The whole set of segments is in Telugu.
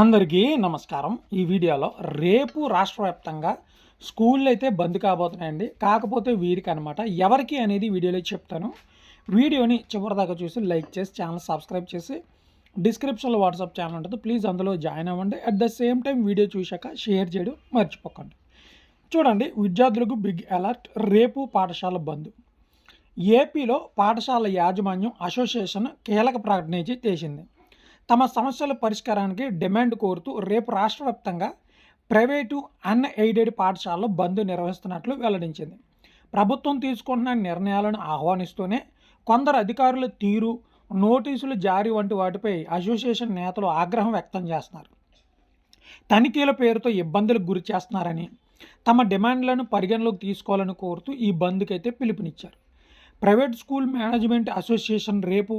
అందరికీ నమస్కారం. ఈ వీడియోలో రేపు రాష్ట్ర వ్యాప్తంగా స్కూళ్ళు అయితే బంద్ కాబోతున్నాయండి. కాకపోతే వీరికి అనమాట ఎవరికి అనేది వీడియోలో చెప్తాను. వీడియోని చివరిదాకా చూసి లైక్ చేసి ఛానల్ సబ్స్క్రైబ్ చేసి డిస్క్రిప్షన్లో వాట్సాప్ ఛానల్ ఉంటుంది. ప్లీజ్ అందులో జాయిన్ అవ్వండి. At the same time video చూశాక షేర్ చేయడం మర్చిపోకండి. చూడండి విద్యార్థులకు బిగ్ అలర్ట్ రేపు పాఠశాల బంద్. ఏపీలో పాఠశాల యాజమాన్యం అసోసియేషన్ కీలక ప్రకటన చేసింది. తమ సమస్యల పరిష్కారానికి డిమాండ్ కోరుతూ రేపు రాష్ట్ర వ్యాప్తంగా ప్రైవేటు అన్ఎయిడెడ్ పాఠశాలలో బంద్ నిర్వహిస్తున్నట్లు వెల్లడించింది. ప్రభుత్వం తీసుకుంటున్న నిర్ణయాలను ఆహ్వానిస్తూనే కొందరు అధికారుల తీరు నోటీసులు జారీ వంటి వాటిపై అసోసియేషన్ నేతలు ఆగ్రహం వ్యక్తం చేస్తున్నారు. తనిఖీల పేరుతో ఇబ్బందులకు గురి చేస్తున్నారని తమ డిమాండ్లను పరిగణలోకి తీసుకోవాలని కోరుతూ ఈ బంద్కైతే పిలుపునిచ్చారు. ప్రైవేట్ స్కూల్ మేనేజ్మెంట్ అసోసియేషన్ రేపు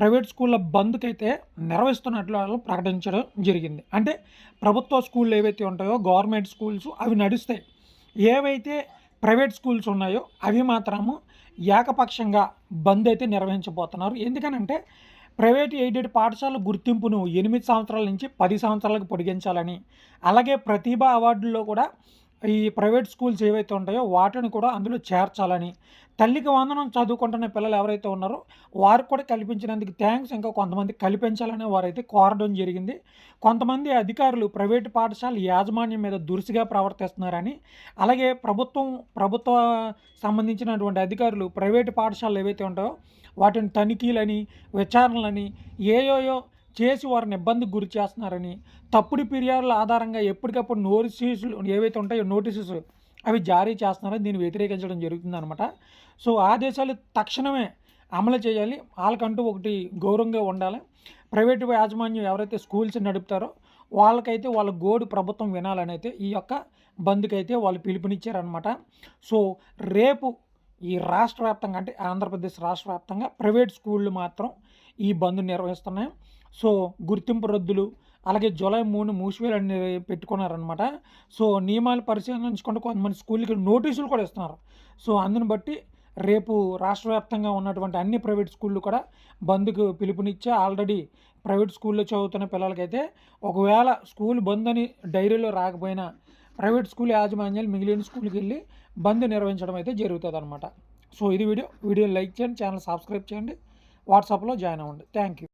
ప్రైవేట్ స్కూళ్ళ బంద్కి అయితే నిర్వహిస్తున్నట్లు వాళ్ళు ప్రకటించడం జరిగింది. అంటే ప్రభుత్వ స్కూళ్ళు ఏవైతే ఉంటాయో గవర్నమెంట్ స్కూల్స్ అవి నడుస్తాయి. ఏవైతే ప్రైవేట్ స్కూల్స్ ఉన్నాయో అవి మాత్రము ఏకపక్షంగా బంద్ అయితే నిర్వహించబోతున్నారు. ఎందుకనంటే ప్రైవేట్ ఎయిడెడ్ పాఠశాల గుర్తింపును ఎనిమిది సంవత్సరాల నుంచి పది సంవత్సరాలకు పొడిగించాలని అలాగే ప్రతిభ అవార్డుల్లో కూడా ఈ ప్రైవేట్ స్కూల్స్ ఏవైతే ఉంటాయో వాటిని కూడా అందులో చేర్చాలని. తల్లికి వందనం చదువుకుంటున్న పిల్లలు ఎవరైతే ఉన్నారో వారికి కూడా కల్పించినందుకు థ్యాంక్స్. ఇంకా కొంతమంది కల్పించాలని వారైతే కోరడం జరిగింది. కొంతమంది అధికారులు ప్రైవేట్ పాఠశాల యాజమాన్యం మీద దురుసుగా ప్రవర్తిస్తున్నారని అలాగే ప్రభుత్వం ప్రభుత్వ సంబంధించినటువంటి అధికారులు ప్రైవేట్ పాఠశాలలు ఏవైతే ఉంటాయో వాటిని తనిఖీలని విచారణలని ఏయోయో చేసి వారిని ఇబ్బందికి గురి చేస్తున్నారని తప్పుడు ఫిర్యాదుల ఆధారంగా ఎప్పటికప్పుడు నోటీసులు ఏవైతే ఉంటాయో నోటీసెస్ అవి జారీ చేస్తున్నారని దీన్ని వ్యతిరేకించడం జరుగుతుందనమాట సో ఆదేశాలు తక్షణమే అమలు చేయాలి. వాళ్ళకంటూ ఒకటి గౌరవంగా ఉండాలి. ప్రైవేటు యాజమాన్యం ఎవరైతే స్కూల్స్ నడుపుతారో వాళ్ళకైతే వాళ్ళ గోడు ప్రభుత్వం వినాలని అయితే ఈ యొక్క బంద్కి అయితే వాళ్ళు పిలుపునిచ్చారనమాట సో రేపు ఈ రాష్ట్ర వ్యాప్తంగా అంటే ఆంధ్రప్రదేశ్ రాష్ట్ర వ్యాప్తంగా ప్రైవేట్ స్కూళ్ళు మాత్రం ఈ బంద్ నిర్వహిస్తున్నాయి. సో గుర్తింపు రద్దులు అలాగే జూలై మూడు మూసివేయాలని పెట్టుకున్నారనమాట సో నియమాలు పరిశీలించుకుంటూ కొంతమంది స్కూల్కి నోటీసులు కూడా ఇస్తున్నారు. సో అందుని బట్టి రేపు రాష్ట్ర వ్యాప్తంగా ఉన్నటువంటి అన్ని ప్రైవేట్ స్కూళ్ళు కూడా బంద్కు పిలుపునిచ్చే ఆల్రెడీ ప్రైవేట్ స్కూల్లో చదువుతున్న పిల్లలకైతే ఒకవేళ స్కూల్ బంద్ అని డైరీలో రాకపోయినా ప్రైవేట్ స్కూల్ యాజమాన్యాలు మిగిలిన స్కూల్కి వెళ్ళి బంద్ నిర్వహించడం అయితే జరుగుతుంది అనమాట సో ఇది వీడియో. వీడియో లైక్ చేయండి ఛానల్ సబ్స్క్రైబ్ చేయండి. వాట్సాప్లో జాయిన్ అవ్వండి. Thank you.